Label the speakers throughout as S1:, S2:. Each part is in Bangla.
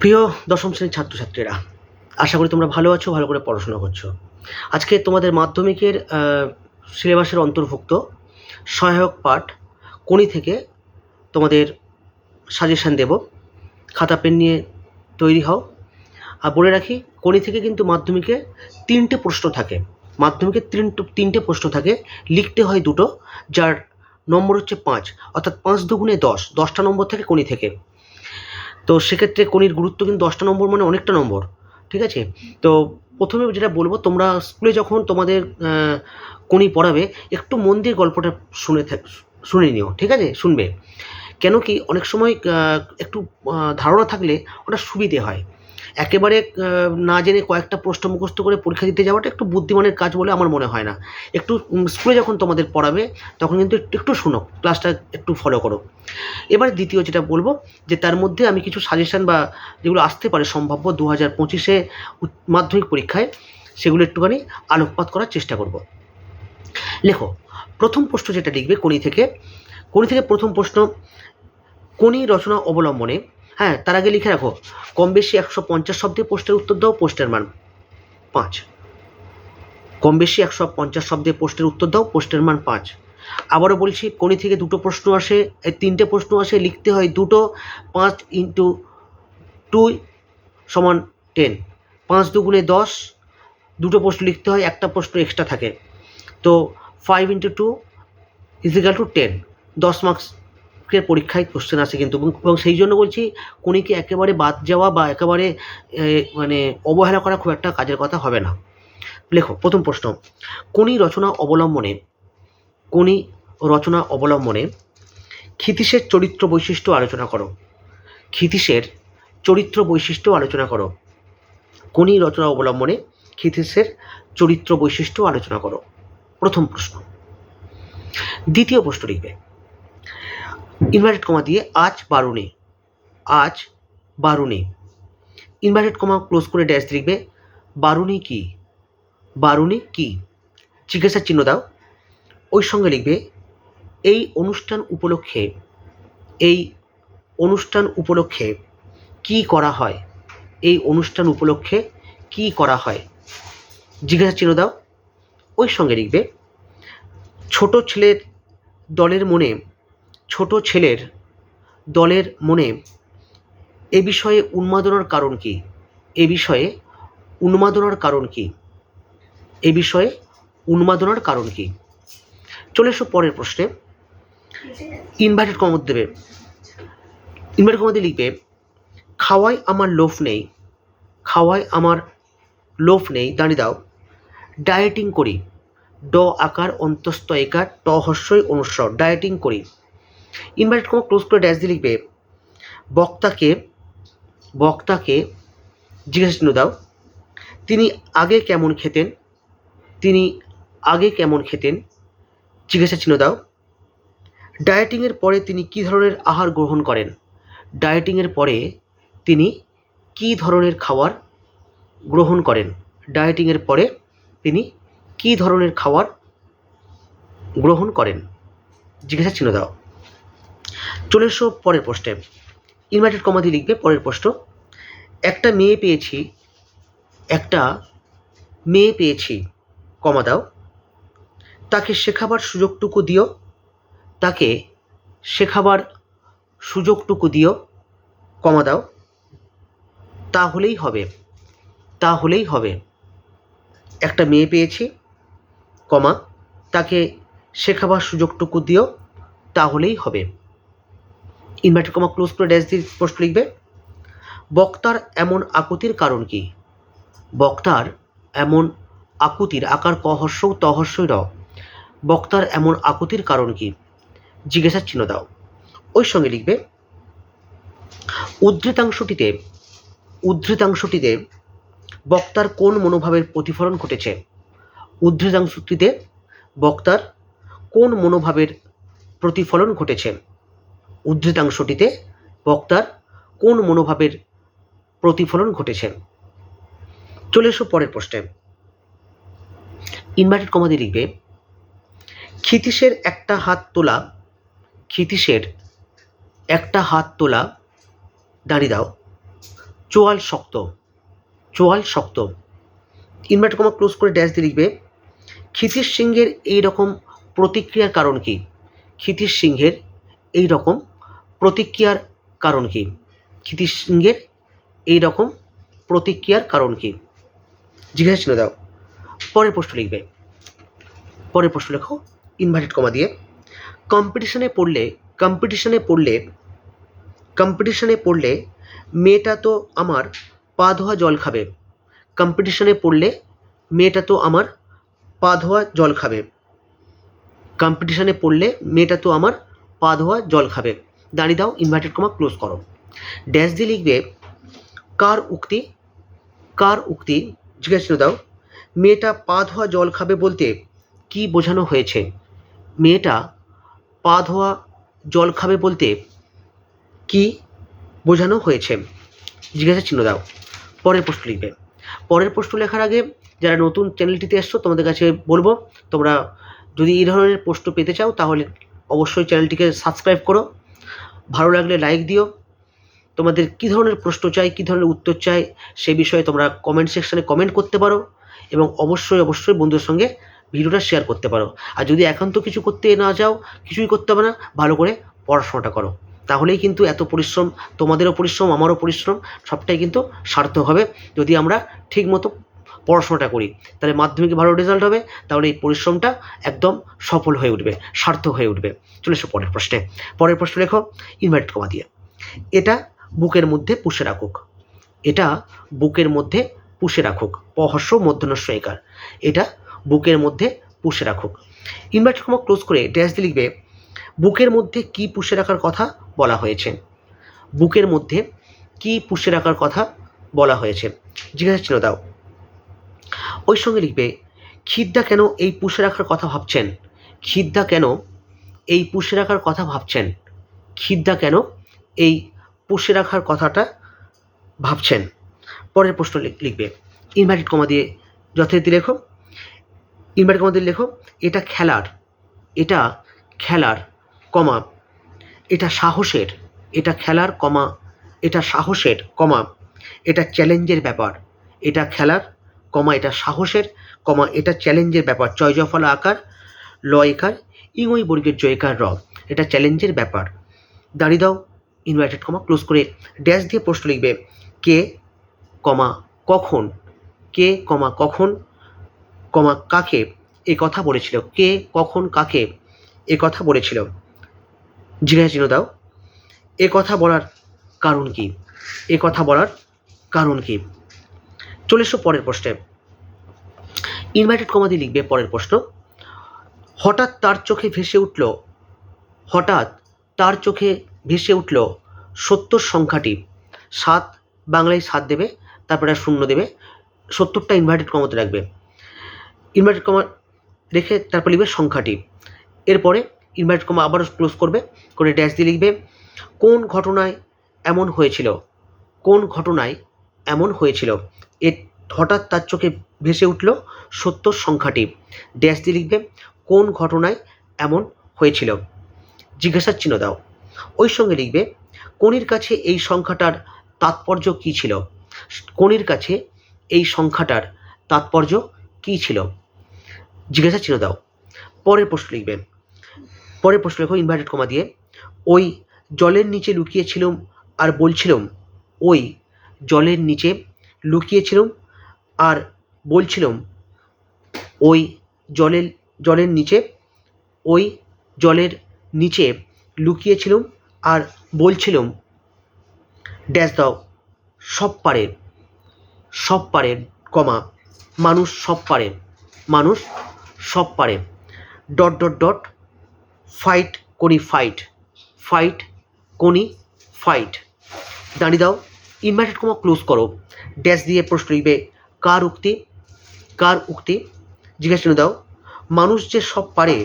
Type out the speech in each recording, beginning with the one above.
S1: প্রিয় দশম শ্রেণির ছাত্রছাত্রীরা, আশা করি তোমরা ভালো আছো, ভালো করে পড়াশোনা করছ। আজকে তোমাদের মাধ্যমিকের সিলেবাসের অন্তর্ভুক্ত সহায়ক পাঠ কোনি থেকে তোমাদের সাজেশান দেব। খাতা, পেন নিয়ে তৈরি হও। আর বলে রাখি কোনি থেকে কিন্তু মাধ্যমিকে তিনটে প্রশ্ন থাকে। মাধ্যমিকে তিনটে তিনটে প্রশ্ন থাকে, লিখতে হয় দুটো, যার নম্বর হচ্ছে পাঁচ, অর্থাৎ পাঁচ দুগুণে দশ, দশটা নম্বর থাকে কোনি থেকে। তো সেক্ষেত্রে কনির গুরুত্ব কিন্তু দশটা নম্বর মানে অনেকটা নম্বর, ঠিক আছে? তো প্রথমে যেটা বলব, তোমরা স্কুলে যখন তোমাদের কনি পড়াবে, একটু মন দিয়ে গল্পটা শুনে শুনে নিও, ঠিক আছে? শুনবে। কেন কি অনেক সময় একটু ধারণা থাকলে ওটা সুবিধে হয়। একেবারে না জেনে কয়েকটা প্রশ্ন মুখস্থ করে পরীক্ষা দিতে যাওয়াটা একটু বুদ্ধিমানের কাজ বলে আমার মনে হয় না। একটু স্কুলে যখন তোমাদের পড়াবে, তখন কিন্তু একটু শোনো, ক্লাসটা একটু ফলো করো। এবার দ্বিতীয় যেটা বলব, যে তার মধ্যে আমি কিছু সাজেশন বা যেগুলো আসতে পারে সম্ভাব্য দু হাজার পঁচিশে মাধ্যমিক পরীক্ষায়, সেগুলো একটুখানি আলোকপাত করার চেষ্টা করব। লেখো, প্রথম প্রশ্ন যেটা লিখবে কোনি থেকে কোনি থেকে প্রথম প্রশ্ন কোনি রচনা অবলম্বনে হ্যাঁ তার আগে লিখে রাখো। কম বেশি একশো পঞ্চাশ শব্দে পোস্টের উত্তর দাও পোস্টের মান পাঁচ। কম বেশি একশো পঞ্চাশ শব্দে পোস্টের উত্তর দাও পোস্টের মান পাঁচ। আবারও বলছি, কোনি থেকে দুটো প্রশ্ন আসে, এই তিনটে প্রশ্ন আসে, লিখতে হয় দুটো, পাঁচ ইন্টু টু সমান টেন। পাঁচ দুগুণে দশ, দুটো প্রশ্ন লিখতে হয়, একটা প্রশ্ন এক্সট্রা থাকে। তো five into two equal to ten দশ মার্কসের পরীক্ষায় কোশ্চেন আসে কিন্তু। এবং সেই জন্য বলছি কোনিকে একেবারে বাদ যাওয়া বা একেবারে মানে অবহেলা করা খুব একটা কাজের কথা হবে না। লেখো, প্রথম প্রশ্ন। কোনি রচনা অবলম্বনে কোনি রচনা অবলম্বনে ক্ষিতীশের চরিত্র বৈশিষ্ট্য আলোচনা করো। ক্ষিতীশের চরিত্র বৈশিষ্ট্য আলোচনা করো। কোনি রচনা অবলম্বনে ক্ষিতীশের চরিত্র বৈশিষ্ট্য আলোচনা করো। প্রথম প্রশ্ন। দ্বিতীয় প্রশ্ন লিখবে ইনভার্টেড কমা দিয়ে আজ বারুণে আজ বারুণে ইনভার্টেড কমা ক্লোজ করে ড্যাশ লিখবে বারুণী কি? বারুণী কি? জিজ্ঞাসার চিহ্ন দাও। ওই সঙ্গে লিখবে, এই অনুষ্ঠান উপলক্ষে, এই অনুষ্ঠান উপলক্ষে কি করা হয়? এই অনুষ্ঠান উপলক্ষে কি করা হয়? জিজ্ঞাসা চিহ্ন দাও। ওই সঙ্গে লিখবে, ছোট ছেলের দলের মনে ছোট ছেলের দলের মনে এ বিষয়ে উন্মাদনার কারণ কি? এ বিষয়ে উন্মাদনার কারণ কি? এ বিষয়ে উন্মাদনার কারণ কি? চলে এসো পরের প্রশ্নে। ইনভার্টেড কমত দেবে। ইনভার্টেড কমতে লিখবে, খাওয়ায় আমার লোভ নেই, খাওয়ায় আমার লোভ নেই। দাঁড়িয়ে দাও। ডায়েটিং করি। ড আকার, অন্তস্থ একার, ট হস্যই অনুস্বর ডায়েটিং করি। ইনভার্টেড কমা ক্লোজ করে ড্যাশ দিয়ে লিখবে। বক্তাকে বক্তাকে জিজ্ঞাসা চিহ্ন দাও। তিনি আগে কেমন খেতেন? তিনি আগে কেমন খেতেন? জিজ্ঞাসা চিহ্ন দাও। ডায়েটিংয়ের পরে তিনি কী ধরনের আহার গ্রহণ করেন? ডায়েটিংয়ের পরে তিনি কী ধরনের খাবার গ্রহণ করেন? ডায়েটিংয়ের পরে তিনি কী ধরনের খাবার গ্রহণ করেন? জিজ্ঞাসা চিহ্ন দাও। চলে এসো পরের প্রশ্নে ইনভার্টেড কমা দিয়ে লিখবে পরের প্রশ্ন একটা মেয়ে পেয়েছি, একটা মেয়ে পেয়েছি, কমা দাও। তাকে শেখাবার সুযোগটুকু দিও। তাকে শেখাবার সুযোগটুকু দিও, কমা দাও। তাহলেই হবে তাহলেই হবে। একটা মেয়ে পেয়েছি, কমা। তাকে শেখাবার সুযোগটুকু দিও, তাহলেই হবে। ইনভার্টেড কমা ক্লোজ করে ড্যাশ দিয়ে প্রশ্ন লিখবে, বক্তার এমন আকুতির কারণ কি? বক্তার এমন আকুতির আকার কহস্য তহস্যই র বক্তার এমন আকুতির কারণ কি? জিজ্ঞাসার চিহ্ন দাও। ওই সঙ্গে লিখবে, উদ্ধৃতাংশটিতে উদ্ধৃতাংশটিতে বক্তার কোন মনোভাবের প্রতিফলন ঘটেছে? উদ্ধৃতাংশটিতে বক্তার কোন মনোভাবের প্রতিফলন ঘটেছে? উদ্ধৃতাংশটিতে বক্তার কোন মনোভাবের প্রতিফলন ঘটেছে। চলে এসো পরের প্রশ্নে। ইনভার্টেড কমাদি লিখবে, ক্ষিতীশের একটা হাত তোলা, ক্ষিতীশের একটা হাত তোলা, দাঁড়িয়ে দাও, চোয়াল শক্ত চোয়াল শক্ত। ইনভার্ট কমা ক্লোজ করে ড্যাশ দিয়ে লিখবে, ক্ষিতিশ সিংহের এই রকম প্রতিক্রিয়ার কারণ কি? ক্ষিতিশ সিংহের এই রকম প্রতিক্রিয়ার কারণ কি? ক্ষিতিশ সিংহের এই রকম প্রতিক্রিয়ার কারণ কি? জিজ্ঞাসা চিহ্ন দাও। পরের প্রশ্ন লিখবে। পরের প্রশ্ন লেখো। ইনভার্টেড কমা দিয়ে। কম্পিটিশনে পড়লে কম্পিটিশনে পড়লে কম্পিটিশনে পড়লে মেয়েটা তো আমার পা ধোয়া জল খাবে। কম্পিটিশনে পড়লে মেয়েটা তো আমার পা ধোয়া জল খাবে। কম্পিটিশনে পড়লে মেয়েটা তো আমার পা ধোয়া জল খাবে। দাঁড়িয়ে দাও ইনভার্টেড কমা ক্লোজ করো। ড্যাশ দিয়ে লিখবে, কার উক্তি কার উক্তি, জিজ্ঞাসা দাও, মেয়েটা পা ধোয়া জল খাবে বলতে কি বোঝানো হয়েছে? মেয়েটা পা ধোয়া জল খাবে বলতে কি বোঝানো হয়েছে? জিজ্ঞাসা চিহ্ন দাও। পরের প্রশ্ন লিখবে। পরের প্রশ্ন লেখার আগে যারা নতুন চ্যানেলটিতে এসছো, তোমাদের কাছে বলব, তোমরা যদি এই ধরনের প্রশ্ন পেতে চাও, তাহলে অবশ্যই চ্যানেলটিকে সাবস্ক্রাইব করো। ভালো লাগলে লাইক দিও। তোমাদের কী ধরনের প্রশ্ন চাই, কী ধরনের উত্তর চাই, সে বিষয়ে তোমরা কমেন্ট সেকশানে কমেন্ট করতে পারো এবং অবশ্যই অবশ্যই বন্ধুদের সঙ্গে ভিডিওটা শেয়ার করতে পারো। আর যদি একান্ত কিছু করতে না যাও, কিছুই করতে হবে না, ভালো করে পড়াশোনাটা করো। তাহলেই কিন্তু এত পরিশ্রম, তোমাদেরও পরিশ্রম, আমারও পরিশ্রম, সবটাই কিন্তু সার্থক হবে। যদি আমরা ঠিক মতো পড়াশোনাটা করি, তাহলে মাধ্যমিকে ভালো রেজাল্ট হবে, তাহলে এই পরিশ্রমটা একদম সফল হয়ে উঠবে, সার্থক হয়ে উঠবে। চলে এসো পরের প্রশ্নে। পরের প্রশ্ন লেখো ইনভার্টেড কমা দিয়ে। এটা বুকের মধ্যে পুষে রাখুক। এটা বুকের মধ্যে পুষে রাখুক। পহস্য মধ্যনস্য একার। এটা বুকের মধ্যে পুষে রাখুক। ইনভার্টেড কমা ক্লোজ করে ড্যাশ দিয়ে লিখবে, বুকের মধ্যে কি পুষে রাখার কথা বলা হয়েছে? বুকের মধ্যে কি পুষে রাখার কথা বলা হয়েছে? জিজ্ঞাসা ছিল দাও। ওই সঙ্গে লিখবে, খিদ্দা কেন এই পুষে রাখার কথা ভাবছেন? খিদ্দা কেন এই পুষে রাখার কথা ভাবছেন? খিদ্দা কেন এই পুষে রাখার কথাটা ভাবছেন? পরের প্রশ্ন লিখ- লিখবে, ইনভার্টেড কমা দিয়ে যথারীতি লেখো। ইনভার্টেড কমা দিয়ে লেখো, এটা খেলার এটা খেলার কমা, এটা সাহসের, এটা খেলার কমা, এটা সাহসের কমা, এটা চ্যালেঞ্জের ব্যাপার, এটা খেলার কমা এটা সাহসের, কমা এটা চ্যালেঞ্জের ব্যাপার। চয় জফলা আকার লয়কার ইংই বর্গের জয়কার র এটা চ্যালেঞ্জের ব্যাপার। দাঁড়িয়ে দাও ইনভার্টেড কমা ক্লোজ করে ড্যাশ দিয়ে প্রশ্ন লিখবে, কে, কমা, কখন? কে, কমা, কখন? কমা, কাকে? এ কথা বলেছিল। কে, কখন, কাকে? এ কথা বলেছিল। জিজ্ঞাসা চিহ্ন দাও। এ কথা বলার কারণ কি? এ কথা বলার কারণ কি? চলে এসো পরের প্রশ্নে ইনভাইটেড কমা দিয়ে লিখবে পরের প্রশ্ন। হঠাৎ তার চোখে ভেসে উঠল, হঠাৎ তার চোখে ভেসে উঠল সত্তর সংখ্যাটি। সাত বাংলায় সাত দেবে, তারপরে শূন্য দেবে। সত্তরটা ইনভার্টেড কমাতে রাখবে। ইনভার্টেড কমা রেখে তারপর লিখবে সংখ্যাটি। এরপরে ইনভার্টেড কমা আবারও ক্লোজ করবে, করে ড্যাশ দিয়ে লিখবে, কোন ঘটনায় এমন হয়েছিল? কোন ঘটনায় এমন হয়েছিল? এ হঠাৎ তার চোখে ভেসে উঠল সত্তর সংখ্যাটি। ড্যাশ দিয়ে লিখবে, কোন ঘটনায় এমন হয়েছিল? জিজ্ঞাসার চিহ্ন দাও। ওই সঙ্গে লিখবে, কোনির কাছে এই সংখ্যাটার তাৎপর্য কী ছিল? কোনির কাছে এই সংখ্যাটার তাৎপর্য কী ছিল? জিজ্ঞাসা চিহ্ন দাও। পরের প্রশ্ন লিখবে, পরের প্রশ্ন লেখো ইনভার্টেড কমা দিয়ে। ওই জলের নিচে লুকিয়েছিলাম আর বলছিলাম, ওই জলের নিচে লুকিয়েছিলাম আর বলছিলাম, ওই জলের জলের নিচে, ওই জলের নিচে লুকিয়েছিলাম আর বলছিলাম, ড্যাশ দাও, সব পারে সব পারে, কমা, মানুষ সব পারে, মানুষ সব পারে, ডট ডট ডট, ফাইট করি ফাইট ফাইট, কোনি, ফাইট, দাঁড়িয়ে দাও ইনভার্টেড কমা ক্লোজ করো। ড্যাশ দিয়ে প্রশ্ন লিখবে, কার উক্তি? কার উক্তি? জিজ্ঞাসা চিহ্ন দাও। মানুষ যে সব পারে,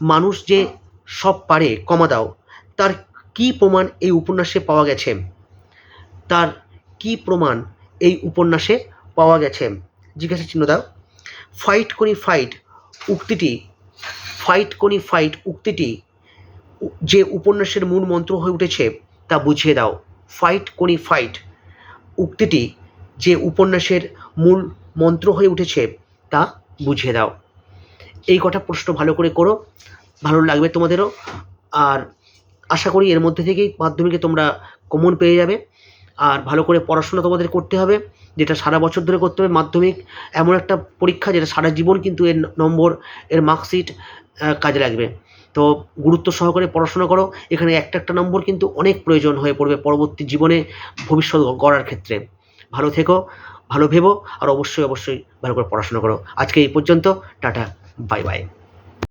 S1: মানুষ যে সব পারে, কমা দাও। তার কি প্রমাণ এই উপন্যাসে পাওয়া গেছে? তার কি প্রমাণ এই উপন্যাসে পাওয়া গেছে? জিজ্ঞাসা চিহ্ন দাও। ফাইট করি ফাইট উক্তিটি, ফাইট কনি ফাইট উক্তিটি, যে উপন্যাসের মূল মন্ত্র হয়ে উঠেছে, তা বুঝিয়ে দাও। Fight Koni fight. উক্তিটি যে উপন্যাসের মূল মন্ত্র হয়ে উঠেছে তা বুঝিয়ে দাও। এই কটা প্রশ্ন ভালো করে করো, ভালো লাগবে তোমাদেরও। আর আশা করি এর মধ্যে থেকেই মাধ্যমিকে তোমরা কমন পেয়ে যাবে। আর ভালো করে পড়াশোনা তোমাদের করতে হবে, যেটা সারা বছর ধরে করতে হবে মাধ্যমিক। এমন একটা পরীক্ষা যেটা সারা জীবন কিন্তু এর নম্বর, এর মার্কশিট কাজে লাগবে। তো গুরুত্ব সহকারে পড়াশোনা করো। এখানে একটা একটা নম্বর কিন্তু অনেক প্রয়োজন হয়ে পড়বে পরবর্তী জীবনে ভবিষ্যৎ গড়ার ক্ষেত্রে। ভালো থেকো, ভালো ভেবো, আর অবশ্যই অবশ্যই ভালো করে পড়াশোনা করো। আজকে এই পর্যন্ত, টাটা, বাই বাই।